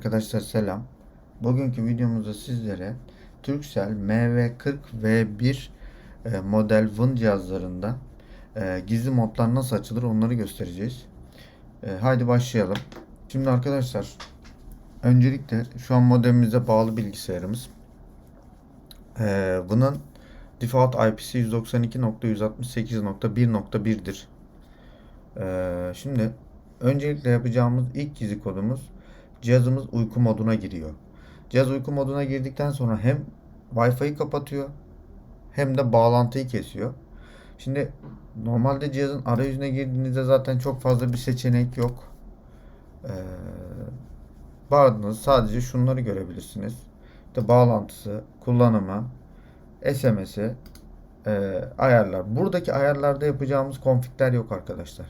Arkadaşlar selam. Bugünkü videomuzda sizlere Turkcell MV40V1 e, model Win cihazlarında e, gizli modlar nasıl açılır onları göstereceğiz. E, haydi başlayalım. Şimdi arkadaşlar öncelikle şu an modemimize bağlı bilgisayarımız. Bunun default IP'si 192.168.1.1'dir. E, şimdi öncelikle yapacağımız ilk gizli kodumuz cihazımız uyku moduna giriyor. Cihaz uyku moduna girdikten sonra hem Wi-Fi'yi kapatıyor hem de bağlantıyı kesiyor. Şimdi normalde cihazın arayüzüne girdiğinizde zaten çok fazla bir seçenek yok. Ee, sadece şunları görebilirsiniz. İşte bağlantısı, kullanımı, SMS'i, e, ayarlar. Buradaki ayarlarda yapacağımız konfigler yok arkadaşlar.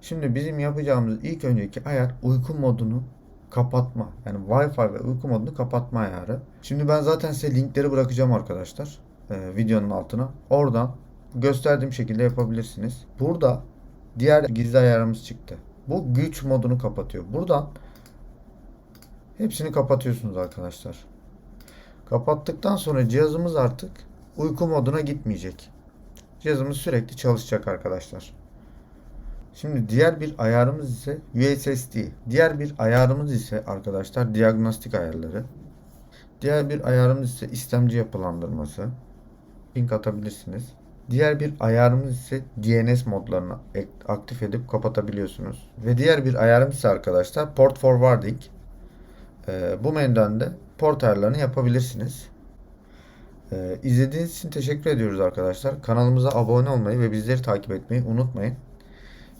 Şimdi bizim yapacağımız ilk önceki ayar uyku modunu kapatma. Yani Wi-Fi ve uyku modunu kapatma ayarı. Şimdi ben zaten size linkleri bırakacağım arkadaşlar. e, videonun altına. Oradan gösterdiğim şekilde yapabilirsiniz. Burada diğer gizli ayarımız çıktı. Bu güç modunu kapatıyor. Buradan hepsini kapatıyorsunuz arkadaşlar. Kapattıktan sonra cihazımız artık uyku moduna gitmeyecek. Cihazımız sürekli çalışacak arkadaşlar. Şimdi diğer bir ayarımız ise USSD. Diğer bir ayarımız ise arkadaşlar diagnostik ayarları. Diğer bir ayarımız ise istemci yapılandırması. Link atabilirsiniz. Diğer bir ayarımız ise DNS modlarını aktif edip kapatabiliyorsunuz. Ve diğer bir ayarımız ise arkadaşlar port forwarding. Ee, bu menüden de port ayarlarını yapabilirsiniz. Ee, izlediğiniz için teşekkür ediyoruz arkadaşlar. Kanalımıza abone olmayı ve bizleri takip etmeyi unutmayın.